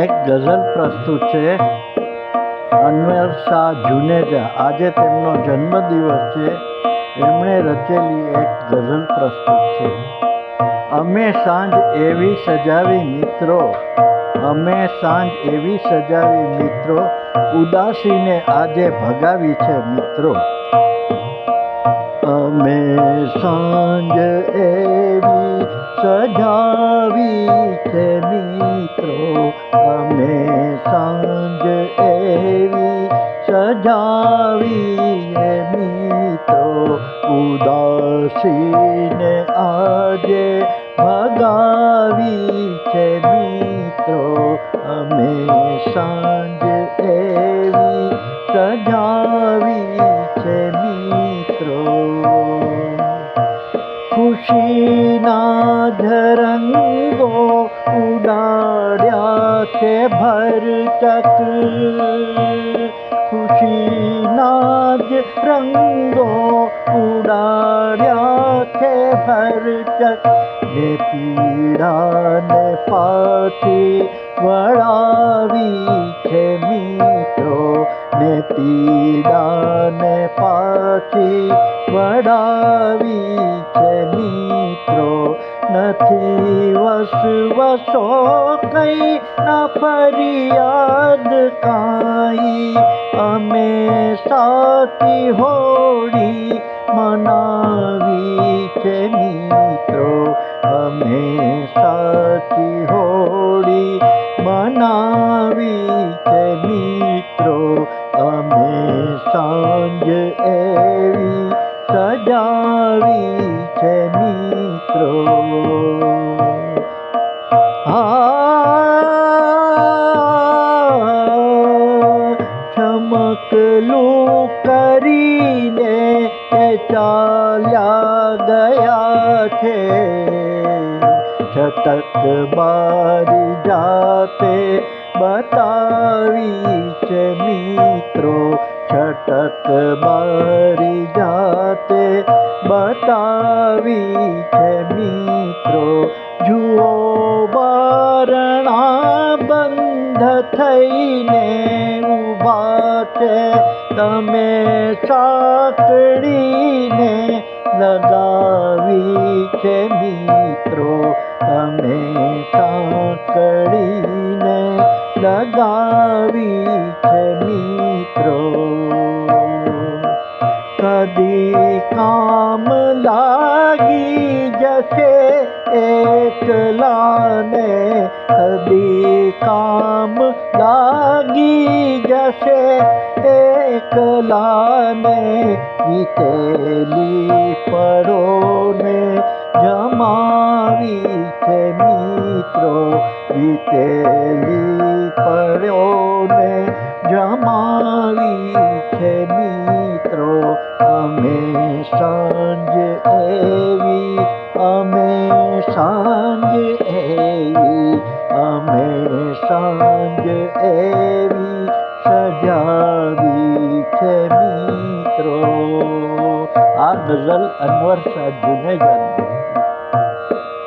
એક ગઝલ પ્રસ્તુત છે. અનવર શાહ જુનેજા. આજે તેમનો જન્મદિવસ છે. એમણે રચેલી એક ગઝલ પ્રસ્તુત છે. અમે સાંજ એવી સજાવી મિત્રો. અમે સાંજ એવી સજાવી મિત્રો. ઉદાસીને આજે ભગાવી છે મિત્રો. અમે સાંજ એવી સજાવી છે અમે સાંજ એવી સજાવી છે મિત્રો ઉદાસીને આજે ભગાવી છે મિત્રો. અમે સાંજ कुशीनाथ रङ्गो उडे भरचक ने रङ्गो उडाराखे भरचकीडा न पथि वरावि ને પીડાને પાછી વડાવી છે મિત્રો. નથી વસવસો કઈ ના ફરિયાદ કાઈ. અમે સાચી હોળી મનાવી છે મિત્રો. અમે સાચી સાંજ એવી સજાવી છે મિત્રો. ચમકલું કરીને ચાલ્યા ગયા છે. છટક મારી જાતે બતાવી છે મિત્રો છટક મારી જાતે બતાવી છે મિત્રો. જુઓ બારણા બંધ થઈને ઊભા છે. તમે સાંકળીને લગાવી છે મિત્રો. તમે સાંકળીને લગાવી છે મિત્રો. એકલાને કદી કામ લાગી જશે એકલાને વીતેલી પરોને જમાવી છે મિત્રો વીતેલી પરોને જમાવી છે મિત્રો અમે સાંજ એવી સાંજ એવી સજાવી છે મિત્રો આ ગઝલ અનવર શાહ જુનેજાની